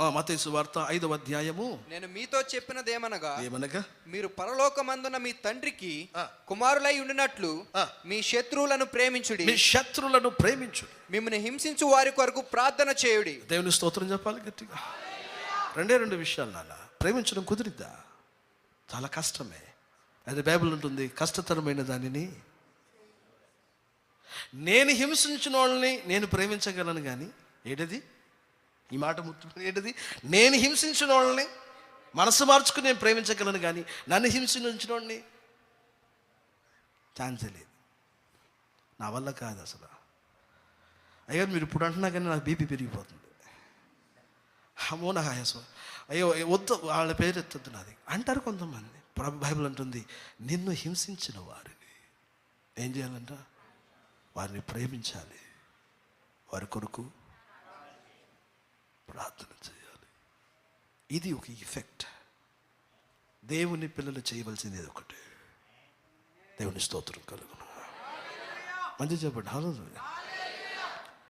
మతేసు వార్త ఐదవ అధ్యాయము. నేను మీతో చెప్పినదేమనగా ఏమనగా? మీరు పరలోకమందున మీ తండ్రికి. కుమారులై ఉండినట్లు. మీ శత్రువులను ప్రేమించుడి. మీ శత్రులను ప్రేమించు మిమ్మల్ని హింసించు వారి కొరకు ప్రార్థన చేయుడి. దేవుని స్తోత్రం చెప్పాలి గట్టిగా? రెండే రెండు విషయాలు నాన్న. ప్రేమించడం కుదిరిద్దా? చాలా కష్టమే. అది బైబిల్ ఉంటుంది కష్టతరమైన దానిని. నేను హింసించిన వాళ్ళని నేను ప్రేమించగలను కానీ ఏంటది? ఈ మాట ముట్టు నేను హింసించిన వాళ్ళని మనసు మార్చుకుని నేను ప్రేమించగలను కానీ నన్ను హింసించిన వాడిని ఛాన్స్ లేదు. నా వల్ల కాదు అసలు. అయ్యో మీరు ఇప్పుడు అంటున్నా కానీ నాకు బీపీ పెరిగిపోతుంది. అమ్మో నాకు ఆయాసం. అయ్యో వద్దు వాళ్ళ పేరు ఎత్తద్దు నాది. అంటారు కొంతమంది. ప్రభు బైబిల్ అంటుంది నిన్ను హింసించిన వారిని ఏం చేయాలంట? వారిని ప్రేమించాలి. వారి కొరకు ప్రార్థన చేయాలి. ఇది ఒక ఎఫెక్ట్ దేవుని పిల్లలు చేయవలసింది ఇది ఒకటి. దేవుని స్తోత్రం కలుగును. మంచి చెప్పండి. హలో